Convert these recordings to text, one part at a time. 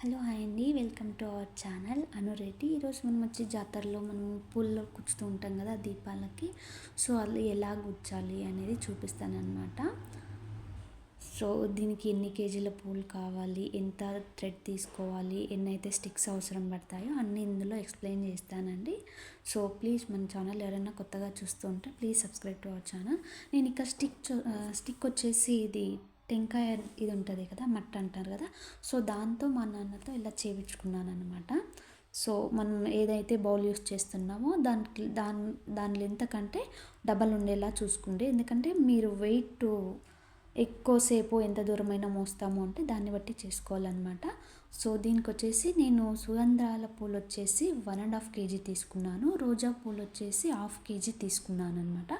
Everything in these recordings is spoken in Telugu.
హలో హాయ్ అండి. Welcome to our channel. Anureddy ఈరోజు మనం వచ్చి జాతరలో మనం పూల్లో కూర్చుతూ ఉంటాం కదా దీపాలకి. సో అది ఎలా గుచ్చాలి అనేది చూపిస్తానమాట సో దీనికి ఎన్ని కేజీల పూలు కావాలి? ఎంత థ్రెడ్ తీసుకోవాలి? ఎన్ని అయితే స్టిక్స్ అవసరం పడతాయో అన్నీ ఇందులో ఎక్స్ప్లెయిన్ చేస్తానండి. సో ప్లీజ్ మన ఛానల్ ఎవరైనా కొత్తగా చూస్తూ ఉంటే please subscribe to our channel. నేను ఇక్కడ స్టిక్ స్టిక్ వచ్చేసి ఇది టెంకాయ ఇది ఉంటుంది కదా మట్ట అంటారు కదా. సో దాంతో మా నాన్నతో ఇలా చేయించుకున్నాను అనమాట సో మనం ఏదైతే బౌల్ యూస్ చేస్తున్నామో దానికి దాని దాని లెంత్ కంటే డబల్ ఉండేలా చూసుకోండి ఎందుకంటే మీరు వెయిట్ ఎక్కువసేపు ఎంత దూరమైనా మోస్తాము అంటే దాన్ని బట్టి చేసుకోవాలన్నమాట. సో దీనికి వచ్చేసి నేను సుగంధాల పూలు వచ్చేసి వన్ అండ్ హాఫ్ కేజీ తీసుకున్నాను. రోజా పూలు వచ్చేసి హాఫ్ కేజీ తీసుకున్నాను అనమాట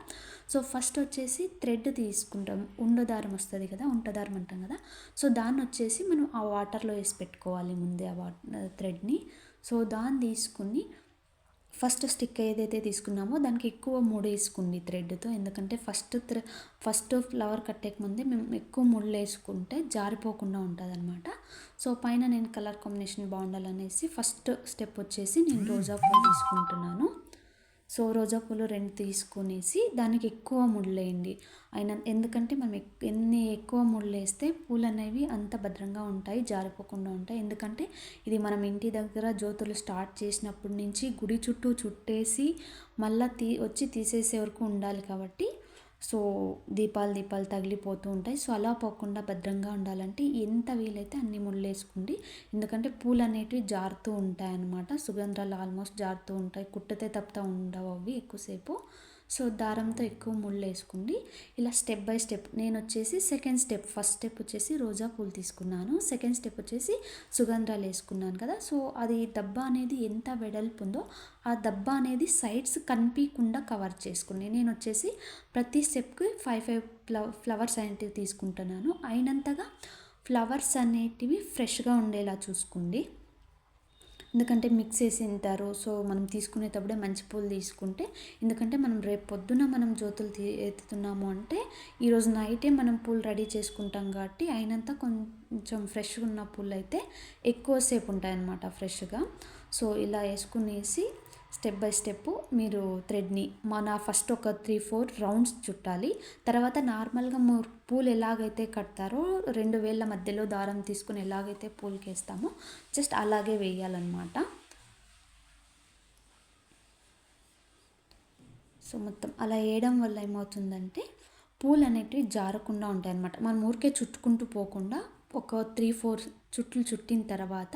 సో ఫస్ట్ వచ్చేసి థ్రెడ్ తీసుకుంటాం. ఉండదారం వస్తుంది కదా ఉంటదారం అంటాం కదా. సో దాన్ని వచ్చేసి మనం ఆ వాటర్లో వేసి పెట్టుకోవాలి ముందే ఆ థ్రెడ్ని. సో దాన్ని తీసుకుని ఫస్ట్ స్టిక్ ఏదైతే తీసుకున్నామో దానికి ఎక్కువ ముడి వేసుకుంది థ్రెడ్తో. ఎందుకంటే ఫస్ట్ థ్రె ఫస్ట్ ఫ్లవర్ కట్టేక ముందే మేము ఎక్కువ ముళ్ళు వేసుకుంటే జారిపోకుండా ఉంటుంది అనమాట సో పైన నేను కలర్ కాంబినేషన్ బాగుండాలనేసి ఫస్ట్ స్టెప్ వచ్చేసి నేను రోజా పూలు తీసుకుంటున్నాను. సో రోజా పూలు రెండు తీసుకునేసి దానికి ఎక్కువ ముళ్ళేయండి. అయిన ఎందుకంటే మనం ఎన్ని ఎక్కువ ముళ్ళేస్తే పూలు అనేవి అంత భద్రంగా ఉంటాయి జారిపోకుండా ఉంటాయి. ఎందుకంటే ఇది మనం ఇంటి దగ్గర జ్యోతులు స్టార్ట్ చేసినప్పటి నుంచి గుడి చుట్టూ చుట్టేసి మళ్ళీ తీ వచ్చి తీసేసే వరకు ఉండాలి కాబట్టి సో దీపాలు దీపాలు తగిలిపోతూ ఉంటాయి. సో అలా పోకుండా భద్రంగా ఉండాలంటే ఎంత వీలైతే అన్ని ముళ్ళు వేసుకోండి ఎందుకంటే పూలు అనేటివి జారుతూ ఉంటాయి అన్నమాట సుగంధాలు ఆల్మోస్ట్ జారుతూ ఉంటాయి. కుట్టతే తప్పుతా ఉండవు అవి ఎక్కువసేపు. సో దారంతో ఎక్కువ ముళ్ళు వేసుకోండి ఇలా స్టెప్ బై స్టెప్ నేను వచ్చేసి సెకండ్ స్టెప్ ఫస్ట్ స్టెప్ వచ్చేసి రోజా పూలు తీసుకున్నాను. సెకండ్ స్టెప్ వచ్చేసి సుగంధాలు వేసుకున్నాను కదా. సో అది డబ్బా అనేది ఎంత వెడల్పు ఉందో ఆ డబ్బా అనేది సైడ్స్ కనిపించకుండా కవర్ చేసుకుని నేను వచ్చేసి ప్రతి స్టెప్కి ఫైవ్ ఫైవ్ ఫ్లవర్స్ అనేటివి తీసుకుంటున్నాను. అయినంతగా ఫ్లవర్స్ అనేటివి ఫ్రెష్గా ఉండేలా చూసుకోండి ఎందుకంటే మిక్స్ చేసి తింటారు. సో మనం తీసుకునేటప్పుడే మంచి పూలు తీసుకుంటే ఎందుకంటే మనం రేపు పొద్దున మనం జ్యోతులు తీ ఎత్తుతున్నాము అంటే ఈరోజు నైటే మనం పూలు రెడీ చేసుకుంటాం కాబట్టి అయినంత కొంచెం ఫ్రెష్గా ఉన్న పూలు అయితే ఎక్కువసేపు ఉంటాయన్నమాట ఫ్రెష్గా. సో ఇలా వేసుకునేసి స్టెప్ బై స్టెప్ మీరు థ్రెడ్ని మన ఫస్ట్ ఒక త్రీ ఫోర్ రౌండ్స్ చుట్టాలి. తర్వాత నార్మల్గా పూలు ఎలాగైతే కడతారో రెండు వేళ్ళ మధ్యలో దారం తీసుకుని ఎలాగైతే పూలకి వేస్తామో జస్ట్ అలాగే వేయాలన్నమాట. సో మొత్తం అలా వేయడం వల్ల ఏమవుతుందంటే పూలు అనేటివి జారకుండా ఉంటాయి అన్నమాట మనం ఊరికే చుట్టుకుంటూ పోకుండా ఒక త్రీ ఫోర్ చుట్లు చుట్టిన తర్వాత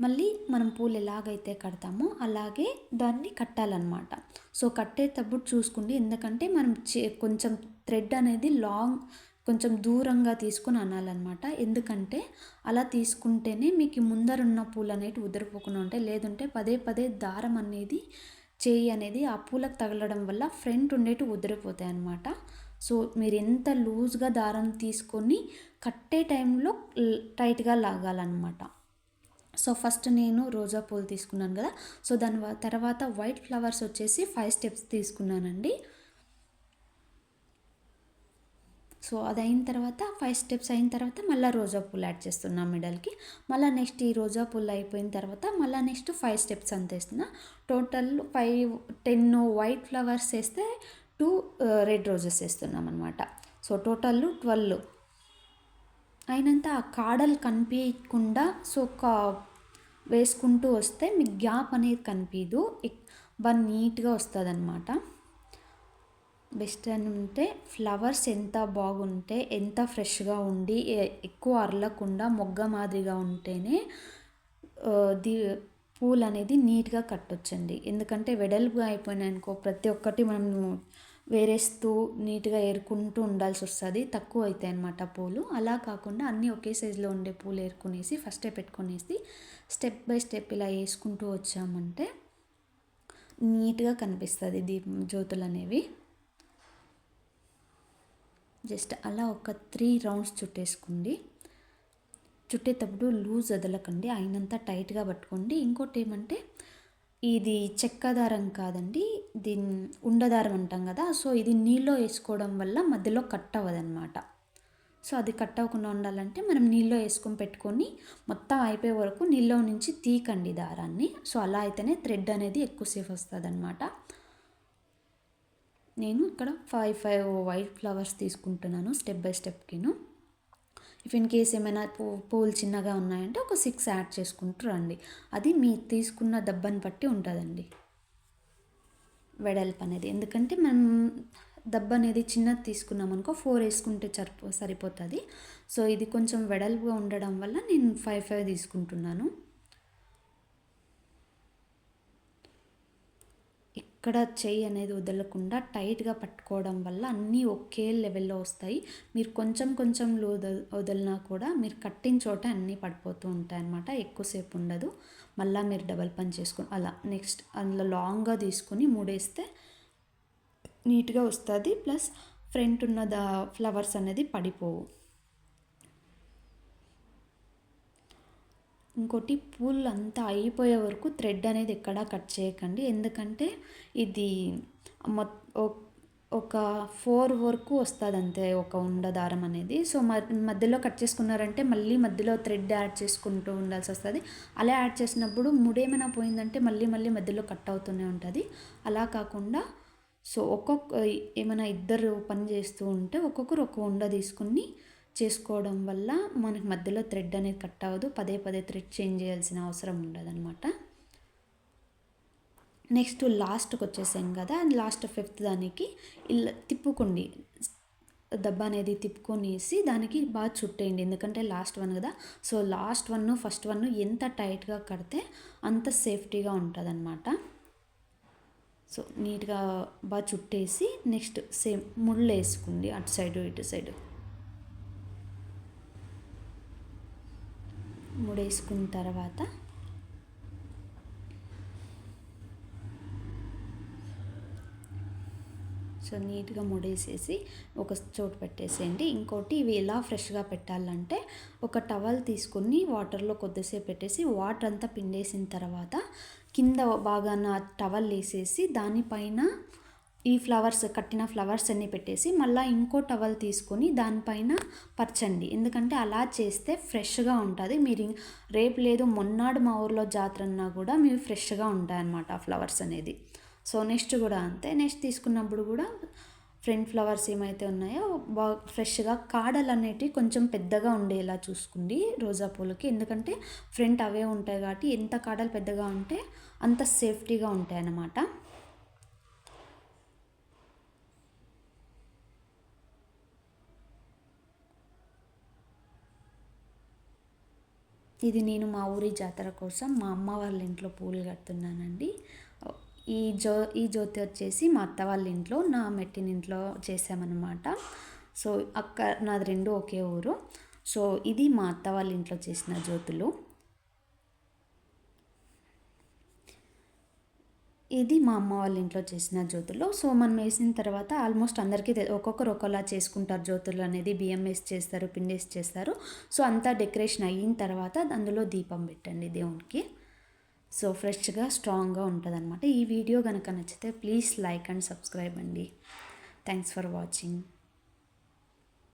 మళ్ళీ మనం పూలు ఎలాగైతే కడతామో అలాగే దాన్ని కట్టాలన్నమాట. సో కట్టేటప్పుడు చూసుకోండి. ఎందుకంటే మనం కొంచెం థ్రెడ్ అనేది లాంగ్ కొంచెం దూరంగా తీసుకుని అనాలన్నమాట. ఎందుకంటే అలా తీసుకుంటేనే మీకు ముందరున్న పూలు అనేవి ఉదిరిపోకుండా ఉంటాయి. లేదంటే పదే పదే దారం అనేది చేయి అనేది ఆ పూలకు తగలడం వల్ల ఫ్రంట్ ఉండేటి ఉదిరిపోతాయి అన్నమాట. సో మీరు ఎంత లూజ్గా దారం తీసుకొని కట్టే టైంలో టైట్గా లాగాలన్నమాట. సో ఫస్ట్ నేను రోజా పూలు తీసుకున్నాను కదా. సో దాని తర్వాత వైట్ ఫ్లవర్స్ వచ్చేసి ఫైవ్ స్టెప్స్ తీసుకున్నానండి. సో అది అయిన తర్వాత ఫైవ్ స్టెప్స్ అయిన తర్వాత మళ్ళీ రోజా పూలు యాడ్ చేస్తున్నా మిడల్కి. మళ్ళీ నెక్స్ట్ ఈ రోజా పూలు అయిపోయిన తర్వాత మళ్ళీ నెక్స్ట్ ఫైవ్ స్టెప్స్ అంత వేస్తున్నా. Total five ten white flowers వేస్తే టూ రెడ్ రోజెస్ వేస్తున్నాం అనమాట సో టోటల్ ట్వెల్వ్. అయినంత ఆ కాడలు కనిపించకుండా సో ఒక వేసుకుంటూ వస్తే మీకు గ్యాప్ అనేది కనిపించదు. బాగా నీట్గా వస్తుంది అనమాట బెస్ట్ అని ఉంటే ఫ్లవర్స్ ఎంత బాగుంటే ఎంత ఫ్రెష్గా ఉండి ఎక్కువ అరలకుండా మొగ్గ మాదిరిగా ఉంటేనే ది పూలు అనేది నీట్గా కట్టొచ్చండి. ఎందుకంటే వెడల్పుగా అయిపోయినాయి అనుకో ప్రతి ఒక్కటి మనం వేరేస్తూ నీట్గా ఏరుకుంటూ ఉండాల్సి వస్తుంది. తక్కువ అవుతాయి అన్నమాట పూలు. అలా కాకుండా అన్నీ ఒకే సైజులో ఉండే పూలు ఏరుకునేసి ఫస్టే పెట్టుకునేసి స్టెప్ బై స్టెప్ ఇలా వేసుకుంటూ వచ్చామంటే నీట్గా కనిపిస్తుంది దీప జ్యోతులు అనేవి జస్ట్ అలా ఒక త్రీ రౌండ్స్ చుట్టేసుకోండి చుట్టేటప్పుడు లూజ్ వదలకండి. అయినంత టైట్గా పట్టుకోండి. ఇంకోటి ఏమంటే ఇది చెక్క దారం కాదండి దీన్ని ఉండదారం అంటాం కదా సో ఇది నీళ్ళలో వేసుకోవడం వల్ల మధ్యలో కట్ అవ్వదన్నమాట సో అది కట్ అవ్వకుండా ఉండాలంటే మనం నీళ్ళలో వేసుకొని పెట్టుకొని మొత్తం అయిపోయే వరకు నీళ్ళలో నుంచి తీకండి దారాన్ని. సో అలా అయితేనే థ్రెడ్ అనేది ఎక్కువసేపు వస్తుంది అనమాట నేను ఇక్కడ ఫైవ్ ఫైవ్ వైట్ ఫ్లవర్స్ తీసుకుంటున్నాను స్టెప్ బై స్టెప్కిను ఇఫ్ ఇన్ కేస్ ఏమైనా పూ పూలు చిన్నగా ఉన్నాయంటే ఒక సిక్స్ యాడ్ చేసుకుంటూ రండి. అది మీ తీసుకున్న దెబ్బను బట్టి ఉంటుందండి. వెడల్పు అనేది. ఎందుకంటే మనం దెబ్బ అనేది చిన్నది తీసుకున్నాం అనుకో ఫోర్ వేసుకుంటే సరిపో సరిపోతుంది. సో ఇది కొంచెం వెడల్పుగా ఉండడం వల్ల నేను ఫైవ్ ఫైవ్ తీసుకుంటున్నాను. ఎక్కడ చెయ్యి అనేది వదలకుండా టైట్గా పట్టుకోవడం వల్ల అన్నీ ఒకే లెవెల్లో వస్తాయి. మీరు కొంచెం కొంచెం వదిలినా కూడా మీరు కట్టిన చోట అన్నీ పడిపోతూ ఉంటాయి అన్నమాట ఎక్కువసేపు ఉండదు. మళ్ళీ మీరు డబల్ పని చేసుకుని అలా నెక్స్ట్ అందులో లాంగ్గా తీసుకొని మూడేస్తే నీట్గా వస్తుంది. ప్లస్ ఫ్రంట్ ఉన్న ద ఫ్లవర్స్ అనేది పడిపోవు. ఇంకోటి పూలు అంతా అయిపోయే వరకు థ్రెడ్ అనేది ఎక్కడా కట్ చేయకండి. ఎందుకంటే ఇది ఒక ఫోర్ వరకు వస్తుంది అంతే ఒక ఉండ దారం అనేది. సో మధ్యలో కట్ చేసుకున్నారంటే మళ్ళీ మధ్యలో థ్రెడ్ యాడ్ చేసుకుంటూ ఉండాల్సి వస్తుంది. అలా యాడ్ చేసినప్పుడు ముడేమైనా పోయిందంటే మళ్ళీ మళ్ళీ మధ్యలో కట్ అవుతూనే ఉంటుంది. అలా కాకుండా సో ఒక్కొక్క ఏమైనా ఇద్దరు పని చేస్తూ ఉంటే ఒక్కొక్కరు ఒక ఉండ తీసుకుని చేసుకోవడం వల్ల మనకి మధ్యలో థ్రెడ్ అనేది కట్ అవ్వదు. పదే పదే థ్రెడ్ చేంజ్ చేయాల్సిన అవసరం ఉండదన్నమాట. నెక్స్ట్ లాస్ట్కి వచ్చేసాం కదా. లాస్ట్ ఫిఫ్త్ దానికి ఇలా తిప్పుకోండి. దెబ్బ అనేది తిప్పుకొనేసి దానికి బాగా చుట్టేయండి. ఎందుకంటే లాస్ట్ వన్ కదా. So last one first one ఎంత టైట్గా కడితే అంత సేఫ్టీగా ఉంటుంది అనమాట సో నీట్గా బాగా చుట్టేసి నెక్స్ట్ సేమ్ ముళ్ళు వేసుకోండి. అటు సైడు ఇటు సైడు. ముడేసుకున్న తర్వాత సో నీట్గా ముడేసేసి ఒక చోటు పెట్టేసేయండి. ఇంకోటి ఇవి ఎలా ఫ్రెష్గా పెట్టాలంటే ఒక టవల్ తీసుకొని వాటర్లో కొద్దిసేపు పెట్టేసి వాటర్ అంతా పిండేసిన తర్వాత కింద బాగా టవల్ వేసేసి దానిపైన ఈ ఫ్లవర్స్ కట్టిన ఫ్లవర్స్ అన్నీ పెట్టేసి మళ్ళీ ఇంకో టవల్ తీసుకొని దానిపైన పరచండి. ఎందుకంటే అలా చేస్తే ఫ్రెష్గా ఉంటుంది. మీరు రేపు లేదు మొన్నాడు మా ఊర్లో జాతర అన్నా కూడా మీరు ఫ్రెష్గా ఉంటాయన్నమాట ఆ ఫ్లవర్స్ అనేది. సో నెక్స్ట్ కూడా అంతే. నెక్స్ట్ తీసుకున్నప్పుడు కూడా ఫ్రంట్ ఫ్లవర్స్ ఏమైతే ఉన్నాయో బాగా ఫ్రెష్గా కాడలు అనేటివి కొంచెం పెద్దగా ఉండేలా చూసుకోండి రోజా పూలకి. ఎందుకంటే ఫ్రంట్ అవే ఉంటాయి కాబట్టి ఎంత కాడలు పెద్దగా ఉంటే అంత సేఫ్టీగా ఉంటాయి అన్నమాట ఇది నేను మా ఊరి జాతర కోసం మా అమ్మ వాళ్ళ ఇంట్లో పూలు కడుతున్నానండి. ఈ జో ఈ జ్యోతి వచ్చేసి మా అత్త వాళ్ళ ఇంట్లో నా మెట్టిన ఇంట్లో చేసామన్నమాట సో అక్క నాది రెండు ఒకే ఊరు. సో ఇది మా అత్త వాళ్ళ ఇంట్లో చేసిన జ్యోతులు. ఇది మా అమ్మ వాళ్ళ ఇంట్లో చేసిన జ్యోతులు సో మనం వేసిన తర్వాత ఆల్మోస్ట్ అందరికీ ఒక్కొక్కరు ఒకలా చేసుకుంటారు జ్యోతులు అనేది. బియ్యం వేసి చేస్తారు పిండి వేసి చేస్తారు. సో అంతా డెకరేషన్ అయిన తర్వాత అందులో దీపం పెట్టండి దేవునికి. సో ఫ్రెష్గా స్ట్రాంగ్గా ఉంటుంది అనమాట ఈ వీడియో కనుక నచ్చితే ప్లీజ్ లైక్ అండ్ సబ్స్క్రైబ్ అండి. Thanks for watching.